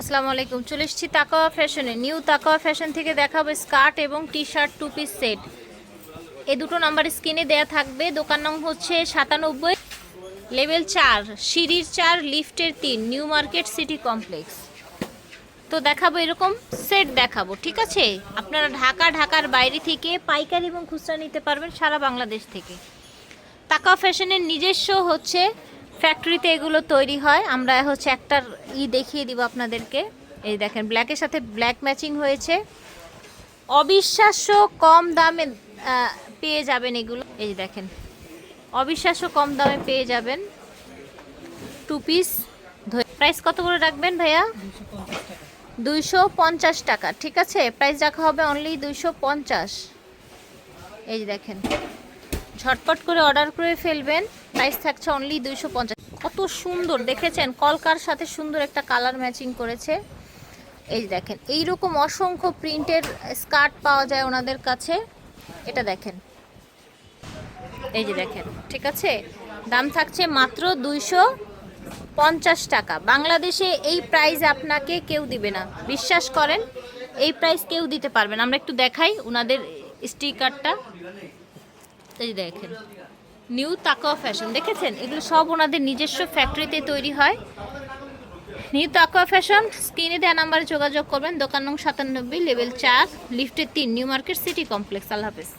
আসসালামু আলাইকুম। চলে এসেছি তাকাওয়া ফ্যাশনে। নিউ তাকাওয়া ফ্যাশন থেকে দেখাবো স্কার্ট এবং T shirt two piece set. এ দুটো নাম্বার স্ক্রিনে দেয়া থাকবে। দোকান নং হচ্ছে সাতানব্বই লেভেল চার, সিঁড়ির চার, লিফটের তিন, নিউ মার্কেট সিটি কমপ্লেক্স। তো দেখাবো এরকম সেট দেখাবো, ঠিক আছে? আপনারা ঢাকা, ঢাকার বাইরে থেকে পাইকারি এবং খুচরা নিতে পারবেন সারা বাংলাদেশ থেকে। তাকা ফ্যাশনের নিজস্ব হচ্ছে ফ্যাক্টরিতে এগুলো তৈরি হয়। আমরা হচ্ছে একটার ই দেখিয়ে দিব আপনাদেরকে। এই দেখেন ব্ল্যাকের সাথে ব্ল্যাক ম্যাচিং হয়েছে। অবিশ্বাস্য কম দামে পেয়ে যাবেন এগুলো। এই দেখেন, অবিশ্বাস্য কম দামে পেয়ে যাবেন। টু পিস প্রাইস কত করে রাখবেন ভাইয়া? দুইশো পঞ্চাশ টাকা। ঠিক আছে? প্রাইস রাখা হবে অনলি দুইশো পঞ্চাশ। এই দেখেন। ঝটপট করে অর্ডার করে ফেলবেন। প্রাইস থাকছে অনলি দুইশো পঞ্চাশ। কত সুন্দর, দেখেছেন? কলকার সাথে সুন্দর একটা কালার ম্যাচিং করেছে। এই দেখেন, এইরকম অসংখ্য প্রিন্টের স্কার্ট পাওয়া যায় ওনাদের কাছে। এটা দেখেন। এই যে দেখেন, ঠিক আছে? দাম থাকছে মাত্র দুইশো পঞ্চাশ টাকা। বাংলাদেশে এই প্রাইস আপনাকে কেউ দিবে না। বিশ্বাস করেন, এই প্রাইস কেউ দিতে পারবে না। আমরা একটু দেখাই ওনাদের স্টিকারটা এই দেখেন। নিউ তাকোয়া ফ্যাশন দেখেছেন? এগুলো সব ওনাদের নিজস্ব ফ্যাক্টরিতে তৈরি হয়। নিউ তাকোয়া ফ্যাশন স্ক্রিনে দেওয়া নাম্বারে যোগাযোগ করবেন। দোকান নং সাতানব্বই লেভেল চার লিফটের তিন নিউ মার্কেট সিটি কমপ্লেক্স আল্লাহ হাফেজ।